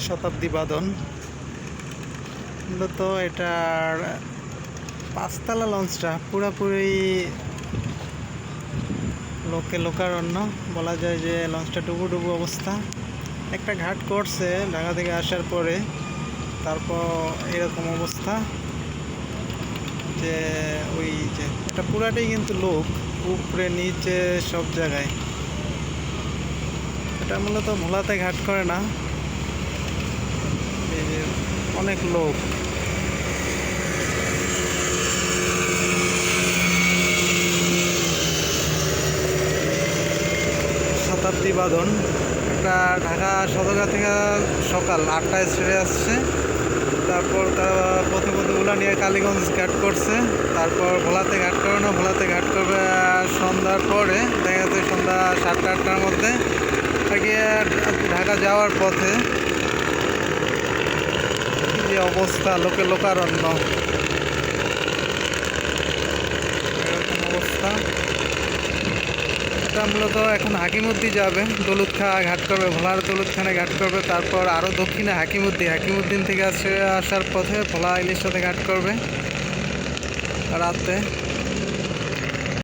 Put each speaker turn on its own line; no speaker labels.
শতাব্দী বাদন। মূলত এটার পাঁচতলা লঞ্চটা পুরোপুরি লোকে লোকারণ্য। বলা যায় যে লঞ্চটা ডুবু ডুবু অবস্থা। একটা ঘাট করছে ঢাকা থেকে আসার পরে। তারপর এরকম অবস্থা যে ওই যে এটা পুরাটাই কিন্তু লোক, উপরে, নিচে, সব জায়গায়। এটা মূলত ভোলাতে ঘাট করে না। অনেক লোক। শতাব্দী বাদন। এটা ঢাকা সদরঘাট থেকে সকাল আটটায় ছেড়ে আসছে। তারপর তারা পথে পথে নিয়ে কালীগঞ্জ ঘাট করছে। তারপর ভোলাতে ঘাট করবে না, ভোলাতে ঘাট করবে সন্ধ্যার পরে। দেখা যাচ্ছে সন্ধ্যা সাতটা আটটার মধ্যে। ঢাকা যাওয়ার পথে যে অবস্থা, লোকে লোকারণ্য। এরকম অবস্থা। এটা মূলত এখন হাকিমুদ্দি যাবে, দৌলতখা ঘাট করবে, ভোলার দৌলতখানে ঘাট করবে, তারপর আরও দক্ষিণে হাকিমুদ্দি। হাকিমুদ্দিন থেকে আসে আসার পথে ভোলা ইলিশ সাথে ঘাট করবে। রাতে।